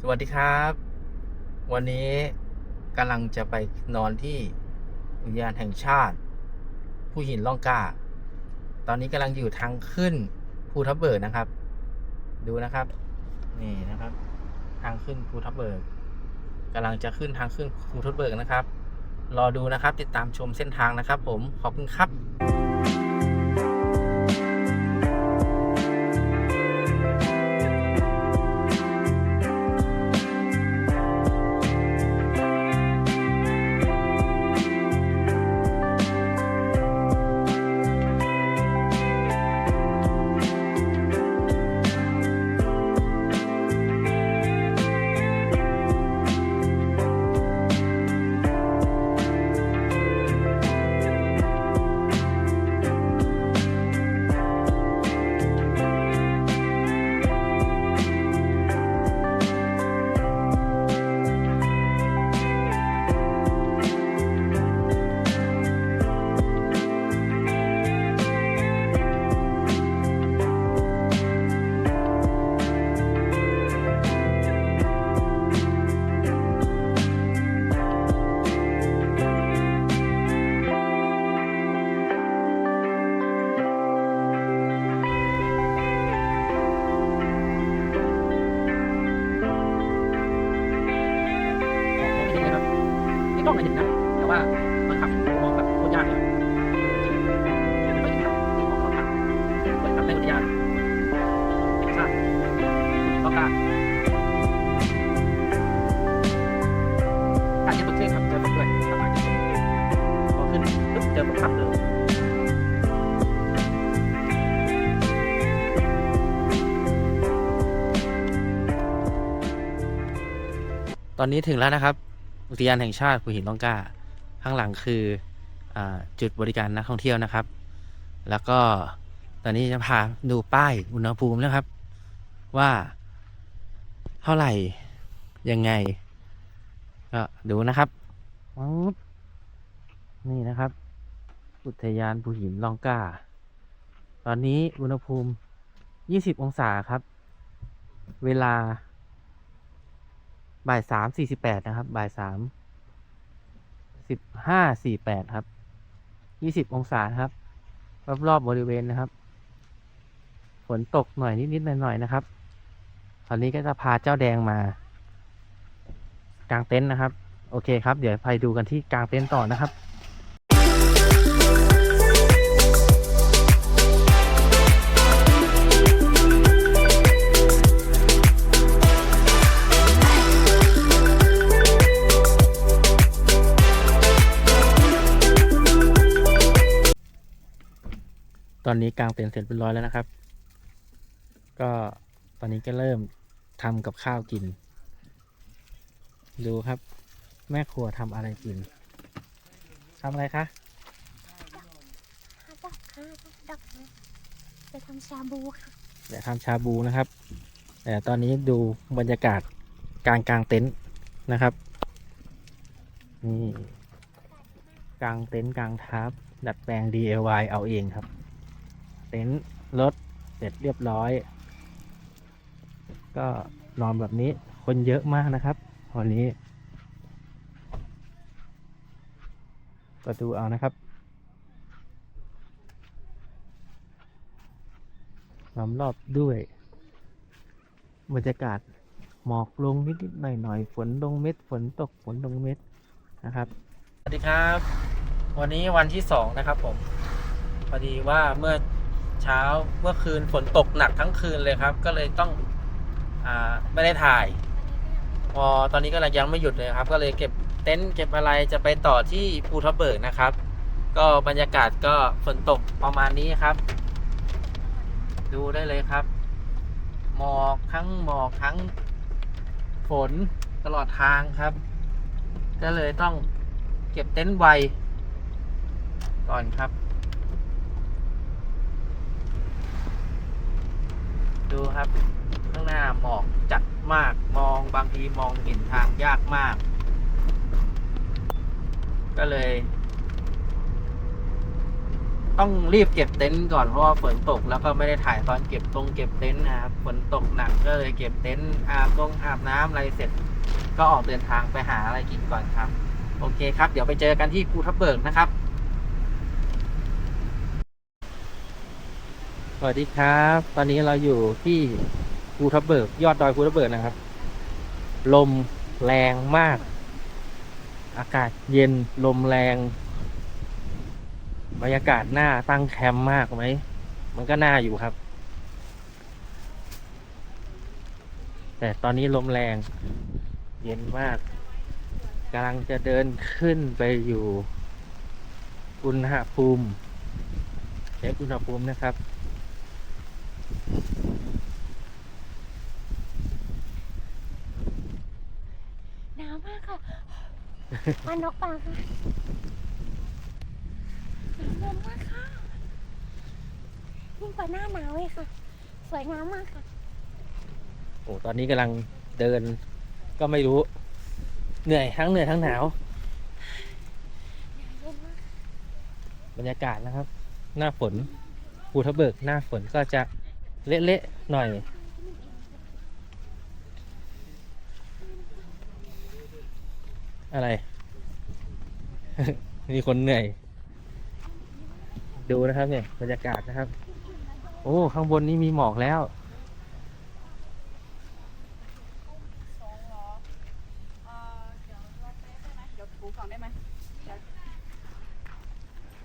สวัสดีครับ วันนี้กำลังจะไปนอนที่อุทยานแห่งชาติ ผู้หินล่องกา ตอนนี้กำลังอยู่ทางขึ้นภูทับเบิกนะครับ ดูนะครับ นี่นะครับ ทางขึ้นภูทับเบิกกำลังจะขึ้นทางขึ้นภูทับเบิกนะครับ รอดูนะครับ ติดตามชมเส้นทางนะครับ ผมขอบคุณครับ ตอนนี้ถึงแล้วนะครับ อุทยานแห่งชาติภูหินล่องกล้า ข้างหลังคืออจุดบริการนักท่องเที่ยวนะครับ แล้วก็ตอนนี้จะพาดูป้ายอุณหภูมินะครับ ว่าเท่าไหร่ยังไงก็ดูนะครับปึ๊บนี่นะครับ อุทยานภูหินล่องกล้า ตอนนี้อุณหภูมิ 20 องศาครับ เวลา บ่ายสามสี่สิบแปดนะครับ บ่ายสามสิบห้าสี่แปดครับยี่สิบองศาครับ รอบๆบบริเวณนะครับ ฝนตกหน่อยนิดๆหน่อยๆนะครับ ตอนนี้ก็จะพาเจ้าแดงมากลางเต็นท์นะครับ โอเคครับ เดี๋ยวไปดูกันที่กลางเต็นท์ต่อนะครับ ตอนนี้กางเต็นท์เสร็จเรียบร้อยแล้วนะครับ ก็ตอนนี้ก็เริ่มทำกับข้าวกิน ดูครับ แม่ครัวทำอะไรกินทำอะไรคะห้าดอกห้าดอกนะจะทำชาบูค่ะเดี๋ยวทำชาบูนะครับ แต่ตอนนี้ดูบรรยากาศกลางกลางเต็นท์นะครับนี่กลางเต็นท์กลางทับดัดแปลง DIY เอาเองครับ เต็นท์รถเสร็จเรียบร้อย ก็นอนแบบนี้คนเยอะมากนะครับ วันนี้ ก็ดูเอานะครับล้อมรอบด้วยบรรยากาศหมอกลงนิดๆหน่อยๆฝนลงเม็ดฝนตกฝนลงเม็ดนะครับ สวัสดีครับ วันนี้วันที่สองนะครับผม พอดีว่าเมื่อ เช้าเมื่อคืนฝนตกหนักทั้งคืนเลยครับ ก็เลยต้องอไม่ได้ถ่าย พอตอนนี้ก็ยังไม่หยุดเลยครับ ก็เลยเก็บเต็นท์เก็บอะไรจะไปต่อที่ภูทับเบิกนะครับ ก็บรรยากาศก็ฝนตกประมาณนี้ครับ ดูได้เลยครับ หมอกทั้งหมอกทั้งฝนตลอดทางครับ ก็เลยต้องเก็บเต็นท์ไวก่อนครับ ดูครับ ข้างหน้าหมอกจัดมากมองบางทีมองเห็นทางยากมาก ก็เลย ต้องรีบเก็บเต็นท์ก่อนเพราะว่าฝนตกแล้วก็ไม่ได้ถ่ายตอนเก็บตรงเก็บเต็นท์นะครับฝนตกหนักก็เลยเก็บเต็นท์อาบลงอาบน้ำอะไรเสร็จ ก็ออกเดินทางไปหาอะไรกินก่อนครับ โอเคครับ เดี๋ยวไปเจอกันที่ภูทับเบิกนะครับ สวัสดีครับ ตอนนี้เราอยู่ที่ภูทับเบิก ยอดดอยภูทับเบิกนะครับ ลมแรงมาก อากาศเย็นลมแรงบรรยากาศหน้าตั้งแคมป์มากไหม มันก็น่าอยู่ครับ แต่ตอนนี้ลมแรง เย็นมากกำลังจะเดินขึ้นไปอยู่อุณหภูมิเช็คอุณหภูมินะครับ หนาวมากค่ะ มานกปลาค่ะหนาวเย็นมากค่ะยิ่งกว่าหน้าหนาวเลยค่ะ สวยงามมากค่ะ โอ้ตอนนี้กำลังเดินก็ไม่รู้ เหนื่อยทั้งเหนื่อยทั้งหนาว หนาวเย็นมากบรรยากาศนะครับ หน้าฝนภูทับเบิกหน้าฝนก็จะเละๆหน่อย อะไร มีคนเหนื่อย ดูนะครับเนี่ยบรรยากาศนะครับ โอ้ ข้างบนนี้มีหมอกแล้ว สองเหรอเอ่อเดี๋ยวรอเป๊ะได้ไหมเดี๋ยวถูก่อนได้ไหมเดี๋ยว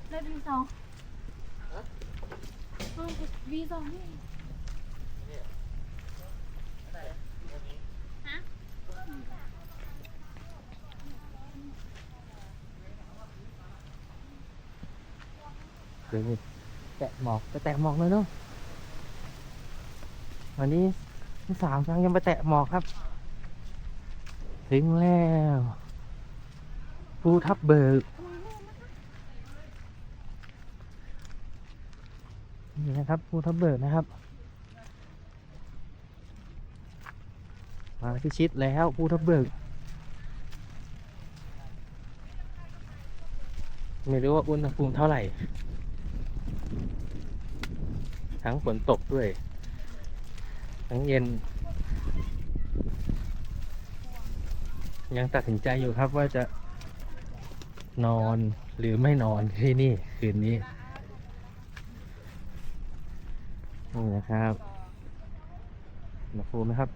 เลือดวีสองวีสองนี่ เดี๋ยวนี่แตะ หมอกเลยเนาะวันนี้สามครั้งยังไปแตะหมอกครับ ถึงแล้วภูทับเบิกนี่นะครับภูทับเบิกนะครับ มาพิชิตแล้วภูทับเบิกไม่รู้ว่าอุณหภูมิเท่าไหร่ ทั้งฝนตกด้วย ทั้งเย็น ยังตัดสินใจอยู่ครับว่าจะนอนหรือไม่นอนที่นี่ คืนนี้นี่นะครับอุณหภูมินะครับ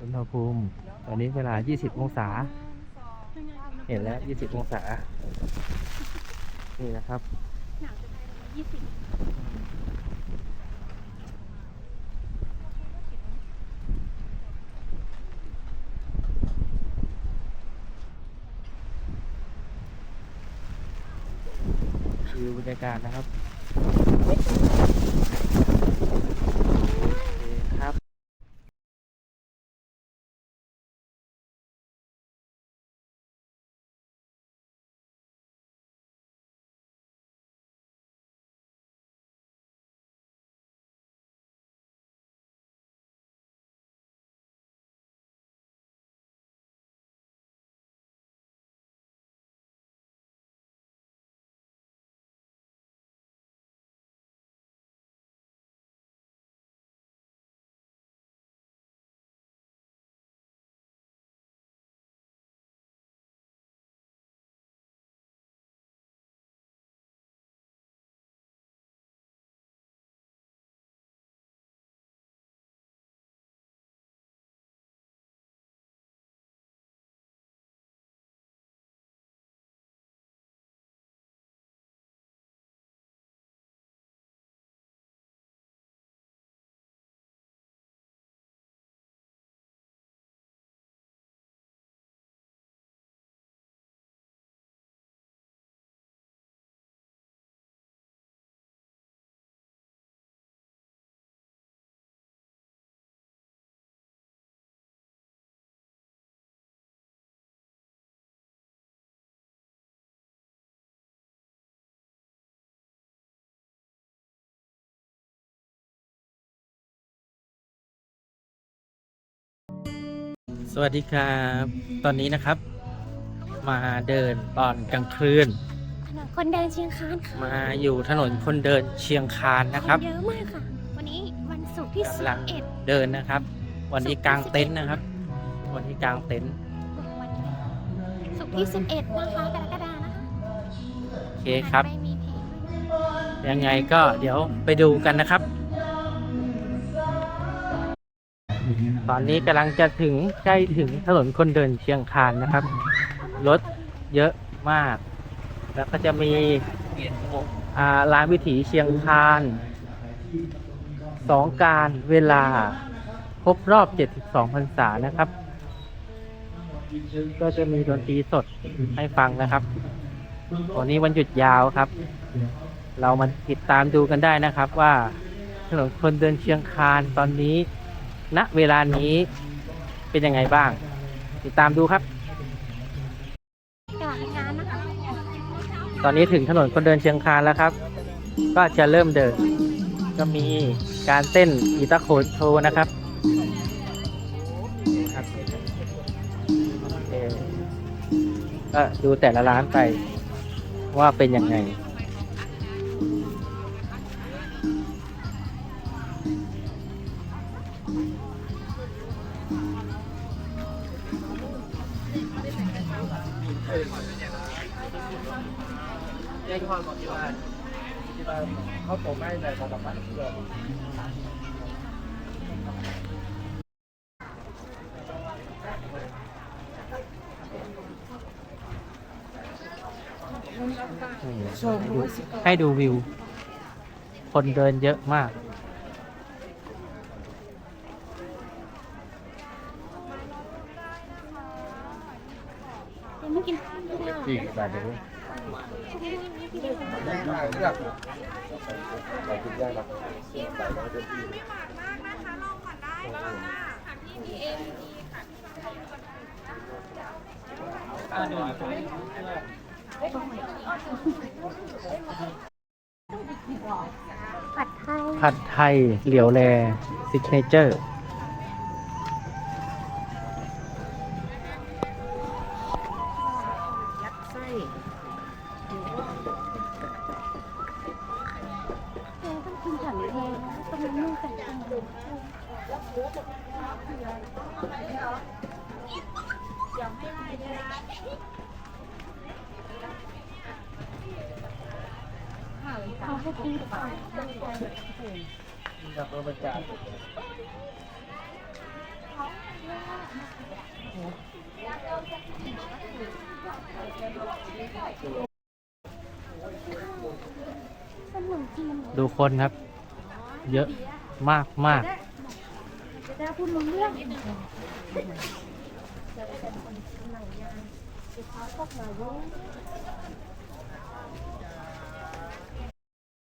อุณหภูมิ ตอนนี้เวลา 20 องศา เห็นแล้ว 20 องศา นี่นะครับ ยี่สิบคือบรรยากาศนะครับ สวัสดีครับ ตอนนี้นะครับ มาเดินตอนกลางคืน ถนนคนเดินเชียงคานค่ะมาอยู่ถนนคนเดินเชียงคานนะครับเยอะมากค่ะ วันนี้วันศุกร์ที่สิกำบลัง เอ็ดเดินนะครับ วันนี้กลางเต็นท์นะครับ วันนี้กลางเต็นท์วันศุกร์ที่สิบเอ็ดนะคะกรกฎานะคะโอเคครับ ไม่มีเพลงด้วยนะยังไงก็เดี๋ยวไปดูกันนะครับ ตอนนี้กำลังจะถึงใกล้ถึงถนนคนเดินเชียงคานนะครับ รถเยอะมาก แล้วก็จะมีอ่าร้านวิถีเชียงคานสองการเวลาครบรอบ 72พรรษานะครับ ก็จะมีดนตรีสดให้ฟังนะครับวันนี้วันหยุดยาวครับ เรามาติดตามดูกันได้นะครับว่าถนนคนเดินเชียงคานตอนนี้ ณเวลานี้เป็นยังไงบ้าง ติดตามดูครับจังหวะงานะคะตอนนี้ถึงถนนคนเดินเชียงคานแล้วครับ ก็จะเริ่มเดิน ก็มีการเต้นอีตาโขนโชว์นะครับครับโอเคก็ดูแต่ละร้านไปว่าเป็นยังไง แยกทอดของที่บ้านที่บ้านเขาผมให้แต่ของกับบ้านเพื่อนให้ดูวิว คนเดินเยอะมาก ยังไม่กินข้าวเลยอะอีกแบบนึงผัดไทย ผัดไทย เหลียวแลซิกเนเจอร์ มากจะพูดเรื่อง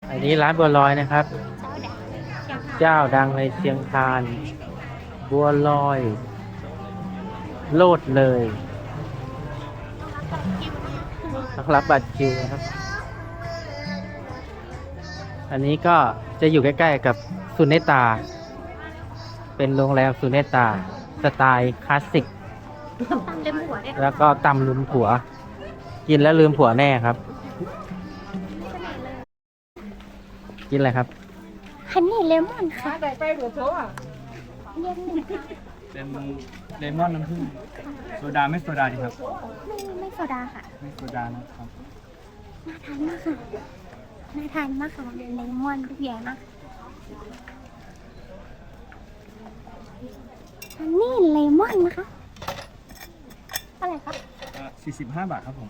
อันนี้ร้านบัวลอยนะครับเจ้าดังเชียงคานเจ้าดังในเชียงคาน บัวลอย โลดเลยต้องรับบัตรคิวนะครับ อันนี้ก็จะอยู่ใกล้ ๆ กับ สุนเนตา เป็นโรงแรมสุนเนตา สไตล์คลาสสิก ตำเล็มหัวเนี่ยแล้วก็ตำลืมผัว กินแล้วลืมผัวแน่ครับ กินอะไรครับ ฮันนี่เลมอนค่ะเรียกหนึ่งค่ะเป็นเลมอนน้ำผึ้งโซดาไม่โซดาดีครับ ไม่ไม่โซดาค่ะ ไม่โซดานะครับ น่าทานมากค่ะ น่าทานมากค่ะเลมอนทุกอย่างนะ ฮันนี่เลมอนนะคะอะไรครับเอ่อ45บาทครับผม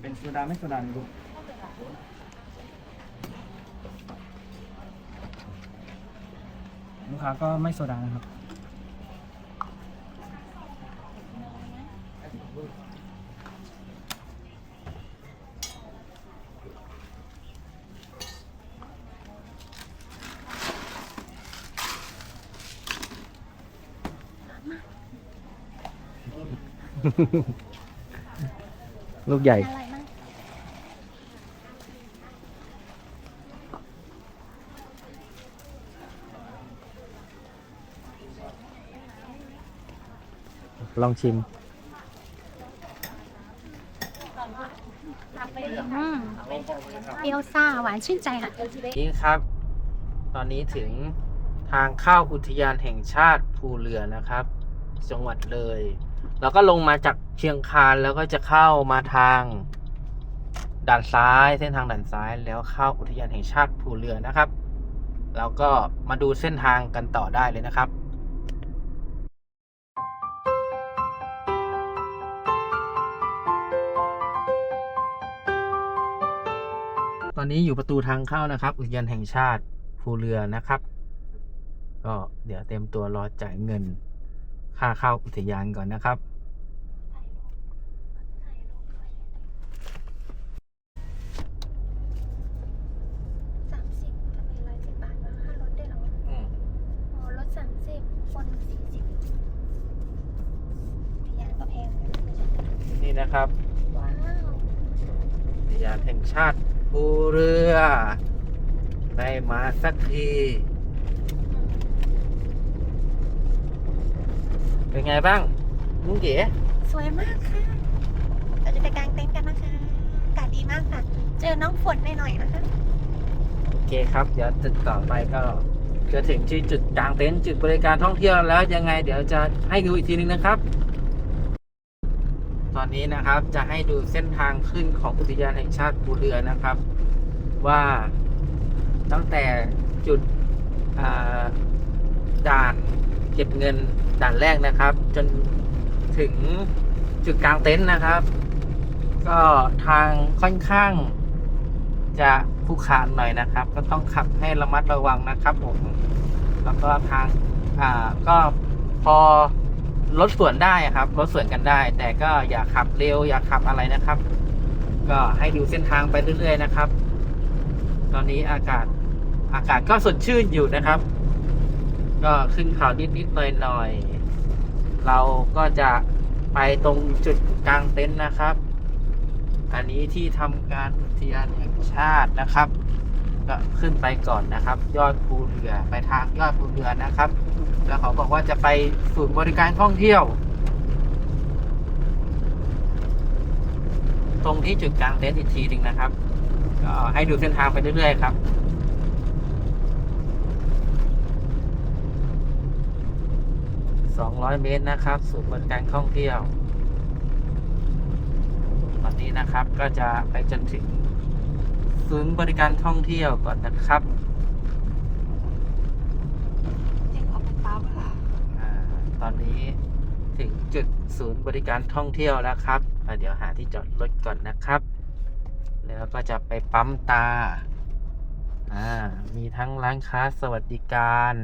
เป็นโซดาไม่โซดาลูกาก็ไม่โซดานะครับ ลูกใหญ่ อร่อย ลองชิม อืมเปรี้ยวซ่าหวานชื่นใจค่ะ นี่ครับ ตอนนี้ถึงทางเข้าอุทยานแห่งชาติภูเรือนะครับ จังหวัดเลย แล้วก็ลงมาจากเชียงคานแล้วก็จะเข้ามาทางด่านซ้ายเส้นทางด่านซ้ายแล้วเข้าอุทยานแห่งชาติภูเรือนะครับ แล้วก็มาดูเส้นทางกันต่อได้เลยนะครับ ตอนนี้อยู่ประตูทางเข้านะครับ อุทยานแห่งชาติภูเรือนะครับ ก็เดี๋ยวเต็มตัวรอจ่ายเงิน ค่าเข้าอุทยานก่อนนะครับ สามสิบทำไมร้อยสิบบาทนะค่ารถได้วยเหรออืมอ๋อรถสามสิบคนสี่สิบพยานก็แพงนะไม่ใช่นี่นะครับว้าว อุทยานแห่งชาติ ภูเรือได้มาสักที เป็นไงบ้างลุงเก๋สวยมากค่ะ เราจะไปกางเต็นท์กันนะคะอากาศดีมากค่ะ เจอน้องฝนหน่อยๆนะคะ โอเคครับ เดี๋ยวจุดต่อไปก็จะถึงที่จุดกลางเต็นท์จุดบริการท่องเที่ยวแล้วยังไง เดี๋ยวจะให้ดูอีกทีนึงนะครับ ตอนนี้นะครับ จะให้ดูเส้นทางขึ้นของอุทยานแห่งชาติภูเรือนะครับ ว่าตั้งแต่จุดด่านเก็บเงินด่านแรกนะครับ จนถึงจุดกลางเต็นท์นะครับ ก็ทางค่อนข้างจะผู้ขานหน่อยนะครับ ก็ต้องขับให้ระมัดระวังนะครับผม แล้วก็ทางอ่าก็พอ รถสวนได้ครับรถสวนกันได้ แต่ก็อย่าขับเร็ว อย่าขับอะไรนะครับ ก็ให้ดูเส้นทางไปเรื่อยๆนะครับ ตอนนี้อากาศอากาศก็สดชื่นอยู่นะครับ ก็ขึ้นเขานิดๆหน่อยๆเราก็จะไปตรงจุดกลางเต็นท์นะครับ อันนี้ที่ทำการอุทยานแห่งชาตินะครับ ก็ขึ้นไปก่อนนะครับ ยอดภูเรือไปทางยอดภูเรือนะครับ แล้วเขาบอกว่าจะไปศูนย์บริการท่องเที่ยว ตรงที่จุดกลางเต็นท์อีกทีหนึ่งนะครับ ก็ให้ดูเส้นทางไปเรื่อยๆครับ200 เมตรนะครับศูนย์บริการท่องเที่ยว ตอนนี้นะครับก็จะไปจนถึง ศูนย์บริการท่องเที่ยวก่อนนะครับเจ๊ขอไปปั๊บค่ะอาตอนนี้ถึงจุดศูนย์บริการท่องเที่ยวแล้วครับอ่าเดี๋ยวหาที่จอดรถก่อนนะครับ แล้วก็จะไปปั๊มตา อ่า มีทั้งร้านค้าสวัสดิการ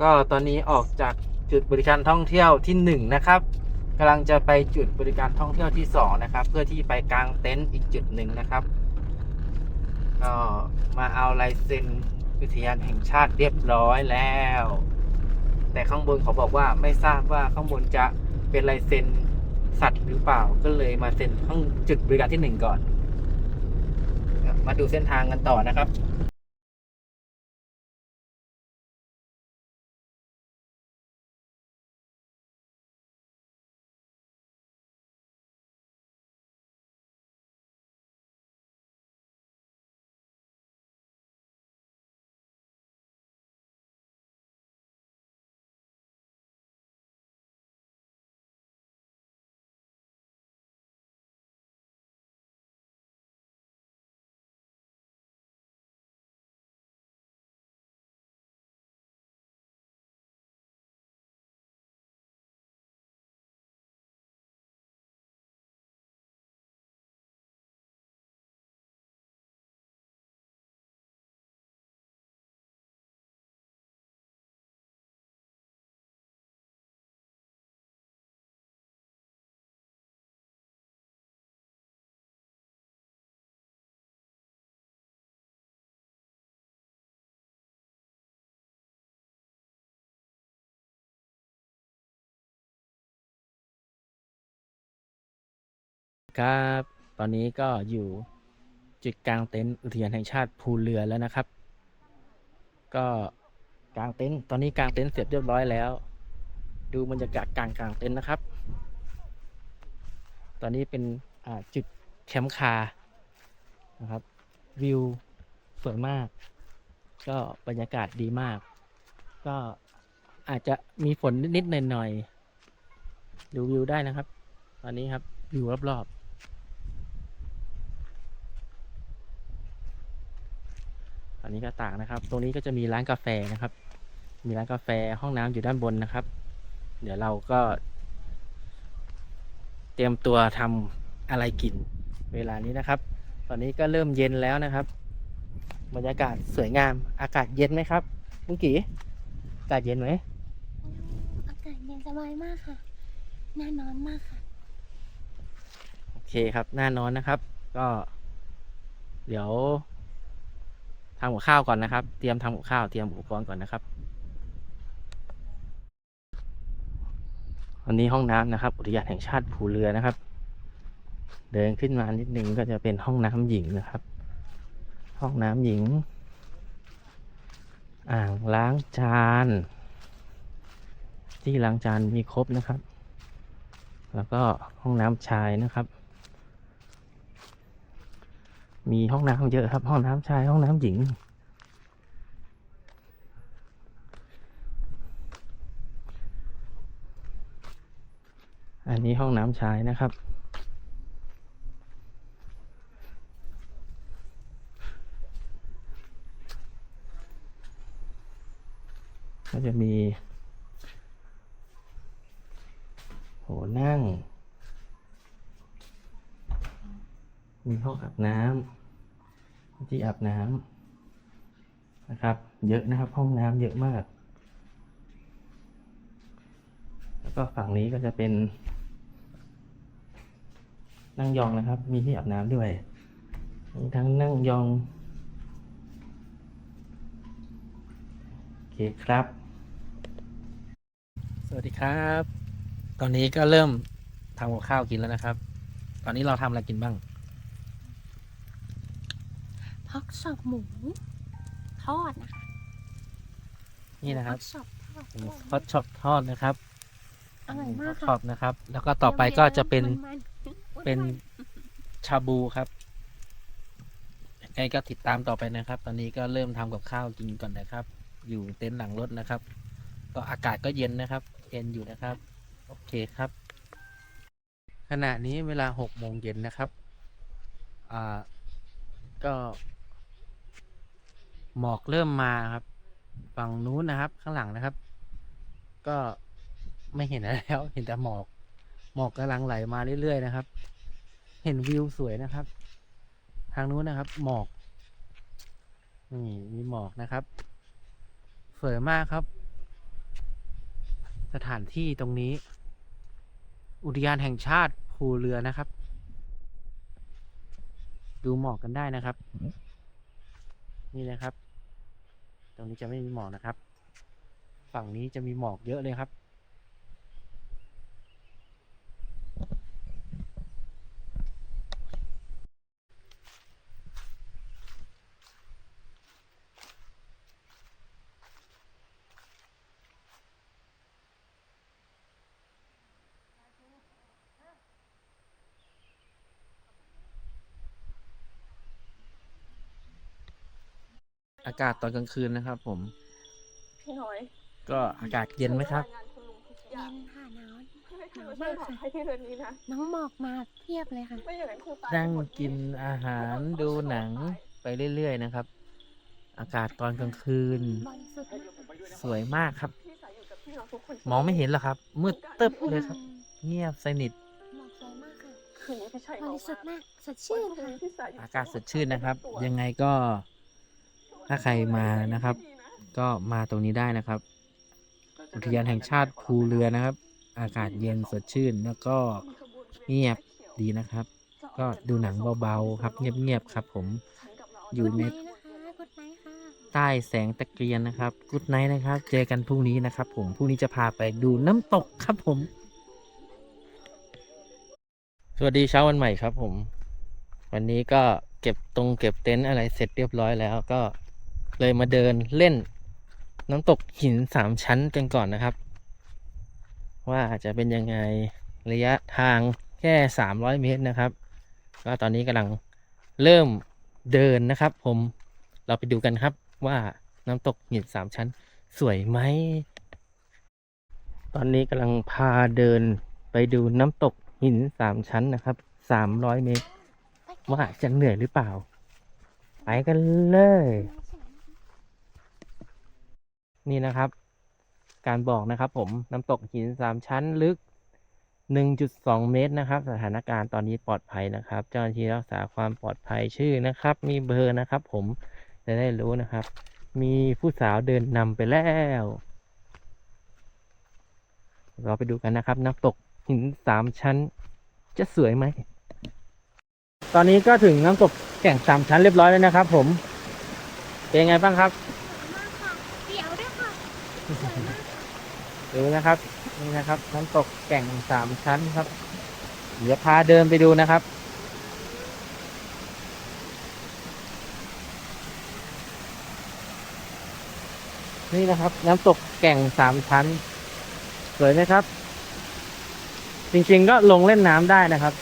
ก็ตอนนี้ออกจาก จุดบริการท่องเที่ยวที่หนึ่งนะครับกำลังจะไปจุดบริการท่องเที่ยวที่สองนะครับ เพื่อที่ไปกางเต็นท์อีกจุดหนึ่งนะครับก็มาเอาลายเซ็นอุทยานแห่งชาติเรียบร้อยแล้ว แต่ข้างบนเขาบอกว่าไม่ทราบว่าข้างบนจะเป็นลายเซ็นสัตว์หรือเปล่าก็เลยมาเซ็นข้างจุดบริการที่หนึ่งก่อน มาดูเส้นทางกันต่อนะครับ ครับ ตอนนี้ก็อยู่จุดกลางเต็นท์อุทยานแห่งชาติภูเรือแล้วนะครับ ก็กลางเต็นท์ตอนนี้กลางเต็นท์เสร็จเรียบร้อยแล้ว ดูบรรยากาศกลางกลางเต็นท์นะครับ ตอนนี้เป็นจุดแคมป์คานะครับ วิวสวยมาก ก็บรรยากาศดีมาก ก็อาจจะมีฝนนิดๆหน่อยๆดูวิวได้นะครับ ตอนนี้ครับวิวรอบๆ อนนี้ก็ต่างนะครับ ตรงนี้ก็จะมีร้านกาแฟนะครับ มีร้านกาแฟห้องน้ำอยู่ด้านบนนะครับ เดี๋ยวเราก็ เตรียมตัวทำอะไรกินเวลานี้นะครับ ตอนนี้ก็เริ่มเย็นแล้วนะครับ บรรยากาศสวยงาม อากาศเย็นไหมครับมุงกีอากาศเย็นไหมอากาศเย็นสบายมากค่ะ น่านอนมากค่ะ โอเคครับหน้านอนนะครับ ก็ เดี๋ยว ทำกับข้าวก่อนนะครับ เตรียมทำกับข้าว เตรียมอุปกรณ์ก่อนนะครับ วันนี้ห้องน้ำนะครับ อุทยานแห่งชาติภูเรือนะครับ เดินขึ้นมานิดนึงก็จะเป็นห้องน้ำหญิงนะครับ ห้องน้ำหญิง อ่างล้างจาน ที่ล้างจานมีครบนะครับ แล้วก็ห้องน้ำชายนะครับ มีห้องน้ำเยอะครับ ห้องน้ำชายห้องน้ำหญิง อันนี้ห้องน้ำชายนะครับ ก็จะมีโหนั่งมีห้องอาบน้ำ ที่อาบน้ำนะครับ เยอะนะครับ ห้องน้ำเยอะมาก แล้วก็ฝั่งนี้ก็จะเป็น นั่งยองนะครับ มีที่อาบน้ำด้วยมีทั้งนั่งยองโอเคครับ สวัสดีครับ ตอนนี้ก็เริ่มทำกับข้าวกินแล้วนะครับ ตอนนี้เราทำอะไรกินบ้าง พักสับหมูทอดนะคะนี่นะครับพักสับทอดฮอตช็อปทอดนะครับอร่อยมากช็ค่ะอปนะครับ แล้วก็ต่อไปก็จะเป็นมันๆเป็นชาบูครับยังไงก็ติดตามต่อไปนะครับ ตอนนี้ก็เริ่มทำกับข้าวกินก่อนนะครับ อยู่เต็นท์หลังรถนะครับ ก็อากาศก็เย็นนะครับ เย็นอยู่นะครับ โอเคครับ ขณะนี้เวลาหกโมงเย็นนะครับ อ่า ก็ หมอกเริ่มมาครับ ฝั่งนู้นนะครับ ข้างหลังนะครับ ก็ไม่เห็นอะไรแล้ว เห็นแต่หมอก หมอกกำลังไหลมาเรื่อยๆนะครับ เห็นวิวสวยนะครับ ทางนู้นนะครับ หมอกนี่มีหมอกนะครับ สวยมากครับ สถานที่ตรงนี้ อุทยานแห่งชาติภูเรือนะครับ ดูหมอกกันได้นะครับ นี่นะครับ ตรงนี้จะไม่มีหมอกนะครับ ฝั่งนี้จะมีหมอกเยอะเลยครับากาศตอนกลางคืนนะครับ ผม พี่น้อยก็อากาศเย็นไหมครับรายงานคุณลุงทุกอเย็ย่างนค่ะหนาวไม่เคยมาช่วยถ่ายให้ที่เรือนนี้นะ น้องหมอกมาเพียบเลยค่ะ ไม่อย่างนั้นคงตายนั่งหมดกินอาหารดูหนังไปเรื่อยๆนะครับ อากาศตอนกลางคืน บริสุทธิ์มากสวยมากครับ พี่สายอยู่กับพี่น้องทุกคนมองไม่เห็นหรอกครับ มืดตึ๊บเลยครับ เงียบสนิท หมอกสวยมากค่ะคืนนี้พี่ชัยบเมาริสุทธิ์มากมากสดชื่นค่ะ พี่สายอยู่อากาศสดชื่นนะครับ ยังไงก็ ถ้าใครมานะครับ ก็มาตรงนี้ได้นะครับ อุทยานแห่งชาติภูเรือนะครับ อากาศเย็นสดชื่นแล้วก็เงียบดีนะครับ ก็ดูหนังเบาๆครับ เงียบๆครับ ผมอยู่ในใต้แสงตะเกียงนะครับกุดไนท์นะครับ เจอกันพรุ่งนี้นะครับ ผมพรุ่งนี้จะพาไปดูน้ำตกครับผม สวัสดีเช้าวันใหม่ครับผม วันนี้ก็เก็บตรงเก็บเต็นท์อะไรเสร็จเรียบร้อยแล้วก็ เลยมาเดินเล่นน้ำตกหินสามชั้นกันก่อนนะครับ ว่าจะเป็นยังไงระยะทางแค่สามร้อยเมตรนะครับก็ตอนนี้กำลังเริ่มเดินนะครับ ผมเราไปดูกันครับว่าน้ำตกหินสามชั้นสวยไหม ตอนนี้กำลังพาเดินไปดูน้ำตกหินสามชั้นนะครับสามร้อยเมตร ว่าจะเหนื่อยหรือเปล่า ไปกันเลย นี่นะครับ การบอกนะครับผมน้ำตกหินสามชั้นลึก 1.2 เมตรนะครับ สถานการณ์ตอนนี้ปลอดภัยนะครับ เจ้าหน้าที่รักษาความปลอดภัยชื่อนะครับ มีเบอร์นะครับ ผมจะได้รู้นะครับ มีผู้สาวเดินนำไปแล้วเราไปดูกันนะครับ น้ำตกหินสามชั้น จะสวยไหม ตอนนี้ก็ถึงน้ำตกแก่งสามชั้นเรียบร้อยแล้วนะครับ ผม เป็นไงบ้างครับ ดูนะครับ นี่นะครับน้ำตกแก่งสามชั้นครับ เดี๋ยวพาเดินไปดูนะครับ นี่นะครับ น้ำตกแก่งสามชั้น สวยไหมครับ จริงๆก็ลงเล่นน้ำได้นะครับ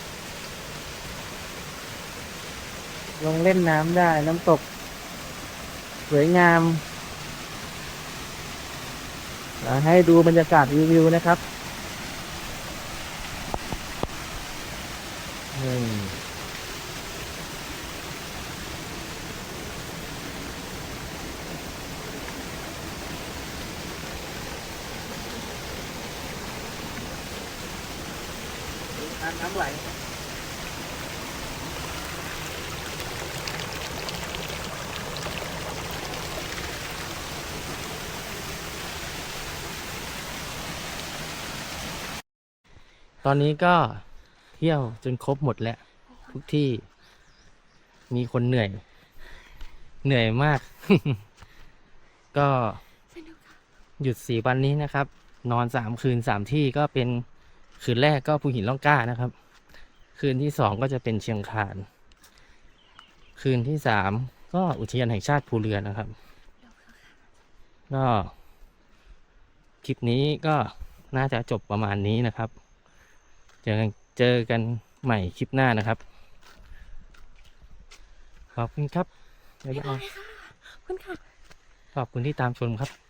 ลงเล่นน้ำได้น้ำตก สวยงาม ให้ดูบรรยากาศรีวิวนะครับ ตอนนี้ก็เที่ยวจนครบหมดแล้วทุกที่มีคนเหนื่อย เหนื่อยมาก ก็หยุดสี่วันนี้นะครับ นอนสามคืนสามที่ก็เป็นคืนแรกก็ภูหินล่องกล้านะครับ คืนที่สองก็จะเป็นเชียงคาน คืนที่สามก็อุทยานแห่งชาติภูเรือนะครับ ก็คลิปนี้ก็น่าจะจบประมาณนี้นะครับ เจอกันเจอกันใหม่คลิปหน้านะครับ ขอบคุณครับบ๊ายบายขอบคุณค่ะ ขอบคุณที่ตามชมครับ